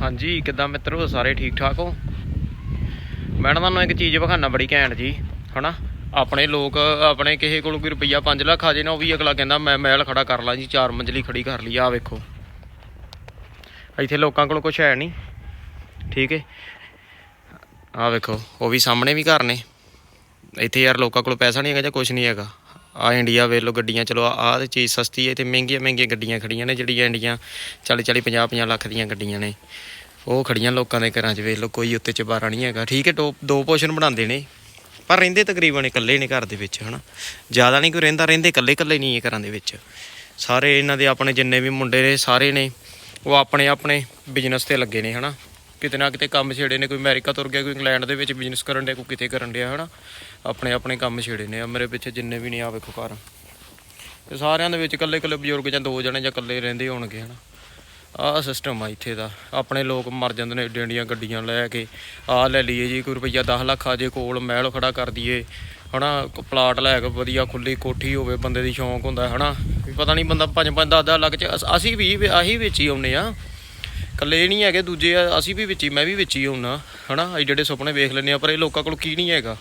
ਹਾਂਜੀ, ਕਿੱਦਾਂ ਮਿੱਤਰੋ? ਸਾਰੇ ਠੀਕ ਠਾਕ ਹੋ? ਮੈਂ ਨਾ ਤੁਹਾਨੂੰ ਇੱਕ ਚੀਜ਼ ਵਿਖਾਣਾ ਬੜੀ ਘੈਂਟ ਜੀ, ਹਨਾ? ਆਪਣੇ ਲੋਕ, ਆਪਣੇ ਕਿਸੇ ਕੋਲ ਕੋਈ ਰੁਪਈਆ 5 ਲੱਖ ਆ ਜੇ ਨਾ, ਉਹ ਵੀ ਅਗਲਾ ਕਹਿੰਦਾ, ਮੈਂ ਮਹਿਲ ਖੜਾ ਕਰ ਲਾਂ ਜੀ, ਚਾਰ ਮੰਜ਼ਲੀ ਖੜੀ ਕਰ ਲਈ ਆ ਵੇਖੋ। ਇੱਥੇ ਲੋਕਾਂ ਕੋਲ ਕੁਝ ਹੈ ਨਹੀਂ, ਠੀਕ ਹੈ ਆ ਵੇਖੋ, ਉਹ ਵੀ ਸਾਹਮਣੇ ਵੀ ਘਰ ਨੇ। ਇੱਥੇ ਯਾਰ ਲੋਕਾਂ ਕੋਲ ਪੈਸਾ ਨਹੀਂ ਹੈਗਾ ਜਾਂ ਕੁਝ ਨਹੀਂ ਹੈਗਾ। ਆ ਇੰਡੀਆ ਵੇਖ ਲਓ ਗੱਡੀਆਂ, ਚਲੋ ਆਹ ਤੇ ਚੀਜ਼ ਸਸਤੀ ਹੈ ਤੇ ਮਹਿੰਗੀਆਂ ਮਹਿੰਗੀਆਂ ਗੱਡੀਆਂ ਖੜੀਆਂ ਨੇ ਜਿਹੜੀਆਂ ਇੰਡੀਆਂ 40 40 50 50 ਲੱਖ ਦੀਆਂ ਗੱਡੀਆਂ ਨੇ। ਉਹ ਖੜੀਆਂ ਲੋਕਾਂ ਦੇ ਘਰਾਂ 'ਚ ਵੇਖ ਲਓ, ਕੋਈ ਉੱਤੇ ਚਬਾਰਾ ਨਹੀਂ ਹੈਗਾ। ਠੀਕ ਹੈ, ਦੋ ਦੋ ਪੋਸ਼ਨ ਬਣਾਉਂਦੇ ਨੇ, ਪਰ ਰਹਿੰਦੇ ਤਕਰੀਬਨ ਇਕੱਲੇ ਨੇ ਘਰ ਦੇ ਵਿੱਚ, ਹਨਾ। ਜ਼ਿਆਦਾ ਨਹੀਂ ਕੋਈ ਰਹਿੰਦਾ, ਰਹਿੰਦੇ ਇਕੱਲੇ ਇਕੱਲੇ ਨਹੀਂ ਹੈ ਘਰਾਂ ਦੇ ਵਿੱਚ। ਸਾਰੇ ਇਹਨਾਂ ਦੇ ਆਪਣੇ ਜਿੰਨੇ ਵੀ ਮੁੰਡੇ ਨੇ, ਸਾਰੇ ਨੇ, ਉਹ ਆਪਣੇ ਆਪਣੇ ਬਿਜ਼ਨਸ ਤੇ ਲੱਗੇ ਨੇ, ਹਨਾ। ਕਿਤੇ ਨਾ ਕਿਤੇ ਕੰਮ ਛੇੜੇ ਨੇ, ਕੋਈ ਅਮਰੀਕਾ ਤੁਰ ਗਿਆ, ਕੋਈ ਇੰਗਲੈਂਡ ਦੇ ਵਿੱਚ ਬਿਜ਼ਨਸ ਕਰਨ ਡਿਆ, ਕੋਈ ਕਿਤੇ ਕਰਨ ਡਿਆ, ਹਨਾ? ਆਪਣੇ ਆਪਣੇ ਕੰਮ ਛੇੜੇ ਨੇ ਆ ਮੇਰੇ ਪਿੱਛੇ ਜਿੰਨੇ ਵੀ ਨੇ ਆ ਵੇਖੋ ਘਰ। ਤੇ ਸਾਰਿਆਂ ਦੇ ਵਿੱਚ ਇਕੱਲੇ ਇਕੱਲੇ ਬਜ਼ੁਰਗ ਜਾਂ ਦੋ ਜਣੇ ਜਾਂ ਇਕੱਲੇ ਰਹਿੰਦੇ ਹੋਣਗੇ, ਹਨਾ? ਆਹ ਸਿਸਟਮ ਆ ਇੱਥੇ ਦਾ। ਆਪਣੇ ਲੋਕ ਮਰ ਜਾਂਦੇ ਨੇ ਏਡੀਆਂ ਏਡੀਆਂ ਗੱਡੀਆਂ ਲੈ ਕੇ, ਆਹ ਲੈ ਲਈਏ ਜੀ, ਕੋਈ ਰੁਪਈਆ 10 ਲੱਖ ਆ ਜੇ, ਕੋਲ ਮਹਿਲ ਖੜਾ ਕਰ ਦਈਏ, ਹਨਾ? ਪਲਾਟ ਲੈ ਕੇ ਵਧੀਆ ਖੁੱਲੀ ਕੋਠੀ ਹੋਵੇ, ਬੰਦੇ ਦੀ ਸ਼ੌਂਕ ਹੁੰਦਾ, ਹਨਾ? ਵੀ ਪਤਾ ਨਹੀਂ ਬੰਦਾ 5 5 10 10 ਲੱਖ ਚ, ਅਸ- ਅਸੀਂ ਵੀ, ਵੀ- ਆਹੀ ਵਿੱਚ ਹੀ ਆਉਨੇ ਆ। ਇਕੱਲੇ ਨਹੀਂ ਹੈਗੇ ਦੂਜੇ ਅਸੀਂ ਵੀ ਵਿੱਚ ਹੀ ਮੈਂ ਵੀ ਵਿੱਚ ਹੀ ਹੁੰਨਾ ਹਨਾ? ਅਸੀਂ ਜਿਹੜੇ ਸੁਪਨੇ ਵੇਖ ਲੈਂਦੇ ਆ ਪਰ ਇਹ ਲੋਕਾਂ ਕੋਲ ਕੀ ਨਹੀਂ ਹੈਗਾ।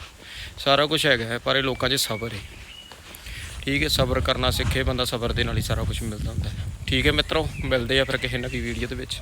ਸਾਰਾ ਕੁਝ ਹੈਗਾ ਹੈ, ਪਰ ਇਹ ਲੋਕਾਂ 'ਚ ਸਬਰ ਹੈ। ਠੀਕ ਹੈ ਸਬਰ ਕਰਨਾ ਸਿੱਖੇ ਬੰਦਾ ਸਬਰ ਦੇ ਨਾਲ ਹੀ ਸਾਰਾ ਕੁਝ ਮਿਲਦਾ ਹੁੰਦਾ ਹੈ। ਠੀਕ ਹੈ ਮਿੱਤਰੋ ਮਿਲਦੇ ਆ ਫਿਰ ਕਿਸੇ ਨਵੀਂ ਵੀਡੀਓ ਦੇ ਵਿੱਚ।